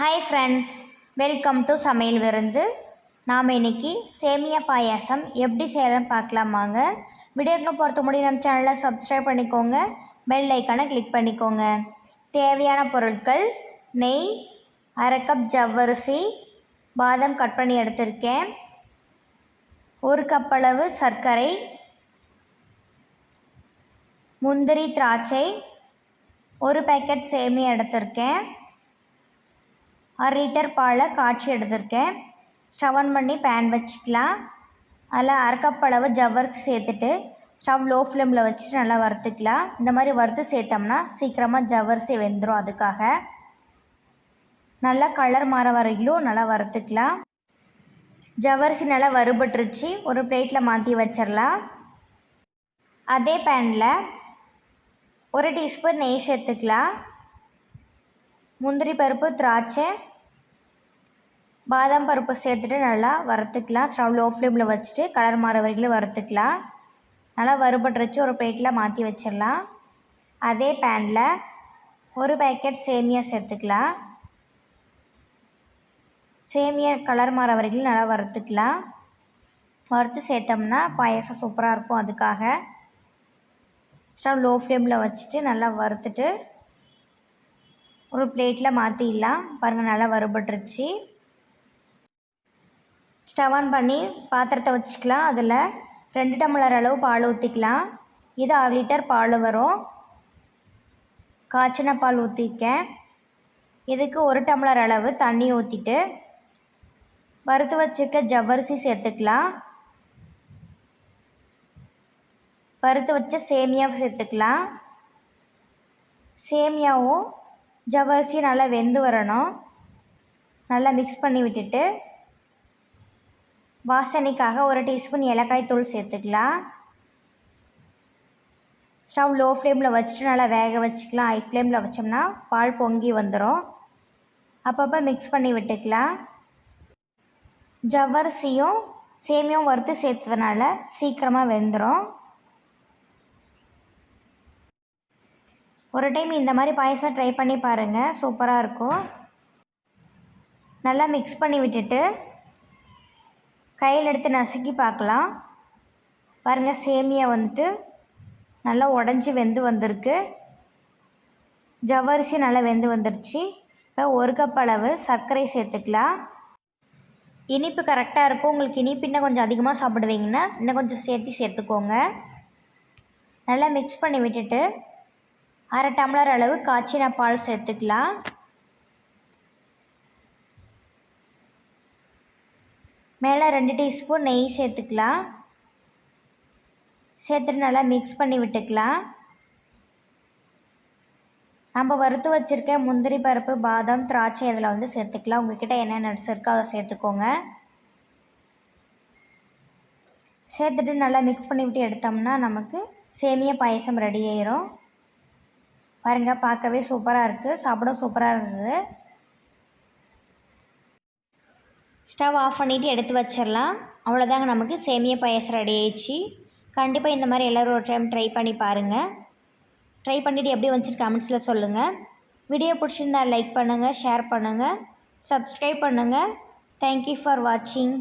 Hi friends welcome to சமையல் விருந்து. நாம் இன்னைக்கு சேமியா பாயாசம் எப்படி செய்யலாம் பார்க்கலாமாங்க வீடியோக்குள்ள பொறுத்த முடியும் நம்ம சேனலை சப்ஸ்கிரைப் பண்ணிக்கோங்க. பெல் ஐக்கானை கிளிக் பண்ணிக்கோங்க. தேவையான பொருட்கள் நெய் அரை கப் ஜவ்வரிசி பாதம் கட் பண்ணி எடுத்திருக்கேன். ஒரு கப் அளவு சர்க்கரை முந்திரி திராட்சை ஒரு பேக்கெட் சேமியா எடுத்திருக்கேன். ஆறு லிட்டர் பாலை காய்ச்சி எடுத்திருக்கேன். ஸ்டவ் ஆன் பண்ணி பேன் வச்சுக்கலாம். அதில் அரை கப் அளவு ஜவ்வரிசி சேர்த்துட்டு ஸ்டவ் லோ ஃப்ளேமில் வச்சுட்டு நல்லா வறுத்துக்கலாம். இந்த மாதிரி வறுத்து சேர்த்தோம்னா சீக்கிரமாக ஜவ்வரிசி வெந்துடும் அதுக்காக. நல்லா கலர் மாற வரையிலும் நல்லா வறுத்துக்கலாம். ஜவ்வரிசி நல்லா வறுபட்டுருச்சு. ஒரு பிளேட்டில் மாற்றி வச்சிடலாம். அதே பேனில் ஒரு டீஸ்பூன் நெய் சேர்த்துக்கலாம். முந்திரி பருப்பு திராட்சை பாதாம் பருப்பு சேர்த்துட்டு நல்லா வறுத்துக்கலாம். ஸ்டவ் லோ ஃப்ளேமில் வச்சுட்டு கலர் மாற வரைக்கும் வறுத்துக்கலாம். நல்லா வறுபட்டுருச்சு. ஒரு பிளேட்டில் மாற்றி வச்சிடலாம். அதே பேனில் ஒரு பேக்கெட் சேமியா சேர்த்துக்கலாம். சேமியா கலர் மாற வரைக்கும் நல்லா வறுத்துக்கலாம். வறுத்து சேர்த்தோம்னா பாயசம் சூப்பராக இருக்கும் அதுக்காக. ஸ்டவ் லோ ஃப்ளேமில் வச்சுட்டு நல்லா வறுத்துட்டு ஒரு பிளேட்டில் மாற்றிடலாம் பாருங்கள் நல்லா வறுபட்டுருச்சு. ஸ்டவ் ஆன் பண்ணி பாத்திரத்தை வச்சுக்கலாம். அதில் ரெண்டு டம்ளர் அளவு பால் ஊற்றிக்கலாம் இது அரை லிட்டர் பால் வரும். காய்ச்சின பால் ஊற்றிருக்கேன் இதுக்கு ஒரு டம்ளர் அளவு தண்ணி ஊற்றிட்டு வறுத்து வச்சுருக்க ஜவ்வரிசி சேர்த்துக்கலாம். வறுத்து வச்ச சேமியா சேர்த்துக்கலாம். சேமியாவும் ஜவ்வரிசியும் நல்லா வெந்து வரணும். நல்லா மிக்ஸ் பண்ணி விட்டுட்டு வாசனைக்காக ஒரு டீஸ்பூன் ஏலக்காய் தூள் சேர்த்துக்கலாம். ஸ்டவ் லோ ஃப்ளேமில் வச்சுட்டு நல்லா வேக வச்சுக்கலாம். ஹை ஃப்ளேமில் வச்சோம்னா பால் பொங்கி வந்துடும் அப்பப்போ மிக்ஸ் பண்ணி விட்டுக்கலாம். ஜவ்வரிசியும் சேமியாவும் வறுத்து சேர்த்ததுனால சீக்கிரமாக வெந்துடும் ஒரு டைம் இந்த மாதிரி பாயசம் ட்ரை பண்ணி பாருங்கள் சூப்பராக இருக்கும். நல்லா மிக்ஸ் பண்ணி விட்டுட்டு கையில் எடுத்து நசுக்கி பார்க்கலாம். பாருங்கள் சேமியா வந்துட்டு நல்லா உடஞ்சி வெந்து வந்திருக்கு. ஜவ்வரிசி நல்லா வெந்து வந்துருச்சு. இப்போ ஒரு கப் அளவு சர்க்கரை சேர்த்துக்கலாம். இனிப்பு கரெக்டாக இருக்கும். உங்களுக்கு இனிப்பு இன்னும் கொஞ்சம் அதிகமாக சாப்பிடுவீங்கன்னா இன்னும் கொஞ்சம் சேர்த்து சேர்த்துக்கோங்க. நல்லா மிக்ஸ் பண்ணி விட்டுட்டு அரை டம்ளர் அளவு காய்ச்சின பால் சேர்த்துக்கலாம். மேலே ரெண்டு டீஸ்பூன் நெய் சேர்த்துக்கலாம். சேர்த்துட்டு நல்லா மிக்ஸ் பண்ணி விட்டுக்கலாம். நம்ம வறுத்து வச்சுருக்க முந்திரி பருப்பு பாதாம் திராட்சை இதில் வந்து சேர்த்துக்கலாம். உங்கள்கிட்ட என்ன நட்ஸ் இருக்கோ அதை சேர்த்துக்கோங்க. சேர்த்துட்டு நல்லா மிக்ஸ் பண்ணிவிட்டு எடுத்தோம்னா நமக்கு சேமியா பாயசம் ரெடி ஆயிரும். பாருங்கள் பார்க்கவே சூப்பராக இருக்குது சாப்பிட சூப்பராக இருந்தது. ஸ்டவ் ஆஃப் பண்ணிவிட்டு எடுத்து வச்சிடலாம். அவ்வளோதாங்க நமக்கு சேமியா பாயசம் ரெடி ஆயிடுச்சு. கண்டிப்பாக இந்த மாதிரி எல்லோரும் ஒரு டைம் ட்ரை பண்ணி பாருங்கள் ட்ரை பண்ணிவிட்டு எப்படி வந்துச்சு கமெண்ட்ஸில் சொல்லுங்கள் வீடியோ பிடிச்சிருந்தா லைக் பண்ணுங்கள் ஷேர் பண்ணுங்கள் சப்ஸ்கிரைப் பண்ணுங்கள் தேங்க்யூ ஃபார் வாட்சிங்